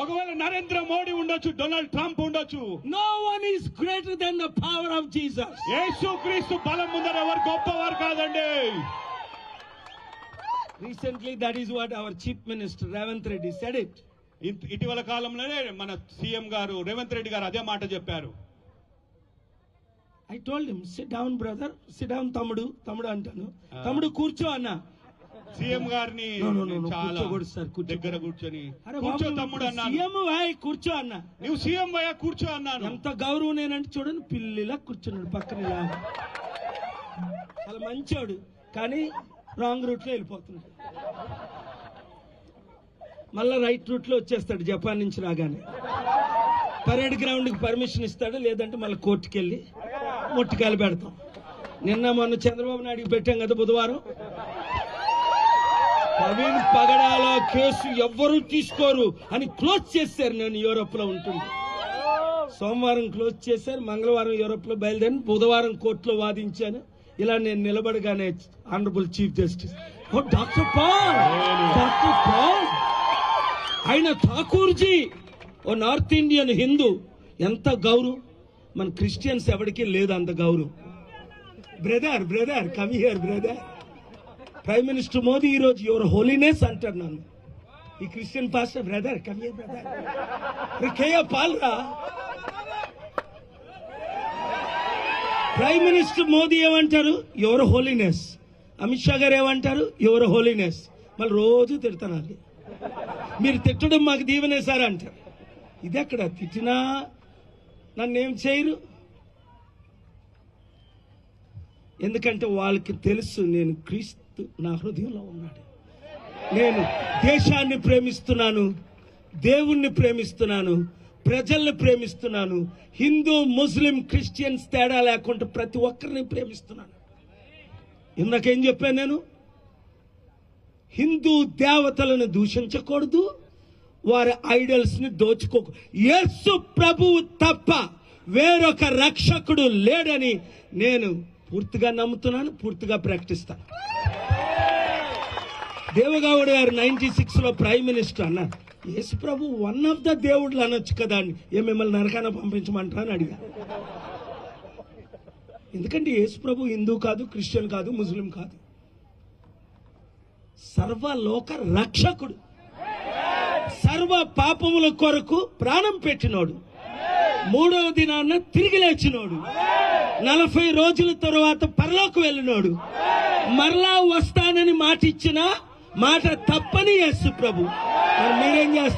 ఒకవేళ నరేంద్ర మోడీ ఉండొచ్చు Donald Trump ఉండొచ్చు. No one is greater than the power of Jesus Yesu Kristu బలం ముందర ఎవరు గొప్పవారు కాదండి. Recently that is what our chief minister Revanth Reddy said it ఇటీవల కాలంలోనే మన సీఎం గారు రేవంత్ రెడ్డి గారు అదే మాట చెప్పారు. I told sit down brother sit down తమ్ముడు. తమ్ముడు అంటాను. తమ్ముడు కూర్చో అన్నా. సీఎం గారిని చాలా. దగ్గర కూర్చొని కూర్చో తమ్ముడు సీఎం వాయ్ కూర్చో అన్న. నువ్వు సీఎం అయ్యా కూర్చో అన్నాను ఎంత గౌరవం నేనంటే చూడండి పిల్లిలా కూర్చున్నాడు పక్కన. చాలా మంచోడు కానీ రాంగ్ రూట్లో వెళ్ళిపోతున్నాడు మళ్ళా రైట్ రూట్లో వచ్చేస్తాడు జపాన్ నుంచి రాగానే పరేడ్ గ్రౌండ్కి పర్మిషన్ ఇస్తాడు లేదంటే మళ్ళీ కోర్టుకి వెళ్ళి ముట్టికాయలు పెడతాం నిన్న మొన్న చంద్రబాబు నాయుడుకి పెట్టాం కదా బుధవారం ప్రవీణ్ పగడాల కేసు ఎవ్వరూ తీసుకోరు అని క్లోజ్ చేశారు. నేను యూరోప్లో ఉంటుంది. సోమవారం క్లోజ్ చేశారు. మంగళవారం యూరోప్లో బయలుదేరి బుధవారం కోర్టులో వాదించాను. ఇలా నేను నిలబడగానే honourable chief justice oh doctor Paul! Doctor Paul! ఆయన ఠాకూర్జీ! Oh north Indian Hindu. ఎంత గౌరవం! మన క్రిస్టియన్స్ ఎవరికి లేదు అంత గౌరవం. Brother brother come here brother prime minister Modi ఈ రోజు యువర్ హోలీనెస్ అంటారు నన్ను. ఈ Christian pastor brother come brother K A పాల్రా prime minister Modi ఏమంటారు? యువర్ హోలీనెస్ అమిత్ షా గారు ఏమంటారు? యువర్ హోలీనెస్ మళ్ళీ రోజు తిడతాను మీరు తిట్టడం మాకు దీవెనే సార్ అంటారు ఇది ఎక్కడ తిట్టినా నన్ను ఏం చేయరు? ఎందుకంటే వాళ్ళకి తెలుసు నేను క్రీస్తు నా హృదయంలో ఉన్నాడు. నేను దేశాన్ని ప్రేమిస్తున్నాను దేవుణ్ణి ప్రేమిస్తున్నాను ప్రజల్ని ప్రేమిస్తున్నాను హిందూ ముస్లిం క్రిస్టియన్స్ తేడా లేకుండా ప్రతి ఒక్కరిని ప్రేమిస్తున్నాను. ఇందాకేం చెప్పాను నేను? హిందూ దేవతలను దూషించకూడదు వారి ఐడల్స్ని దోచుకో యేసు ప్రభువు తప్ప వేరొక రక్షకుడు లేడని నేను పూర్తిగా నమ్ముతున్నాను పూర్తిగా ప్రకటిస్తాను. దేవగౌడ గారు నైన్టీ సిక్స్లో ప్రైమ్ మినిస్టర్ అన్నారు. యేసు ప్రభు వన్ ఆఫ్ ద దేవుళ్ళు అనొచ్చు కదా అని. ఏ మిమ్మల్ని నరకాన పంపించమంటారా అని అడిగా. ఎందుకంటే యేసు ప్రభు హిందూ కాదు క్రిస్టియన్ కాదు ముస్లిం కాదు. సర్వలోక రక్షకుడు. సర్వ పాపముల కొరకు ప్రాణం పెట్టినోడు. మూడవ దినాన తిరిగి లేచినోడు. నలభై రోజుల తరువాత పరలోకి వెళ్ళినోడు. మరలా వస్తానని మాట ఇచ్చిన మాట తప్పని యేసు ప్రభు. మీరేం చేస్తారు?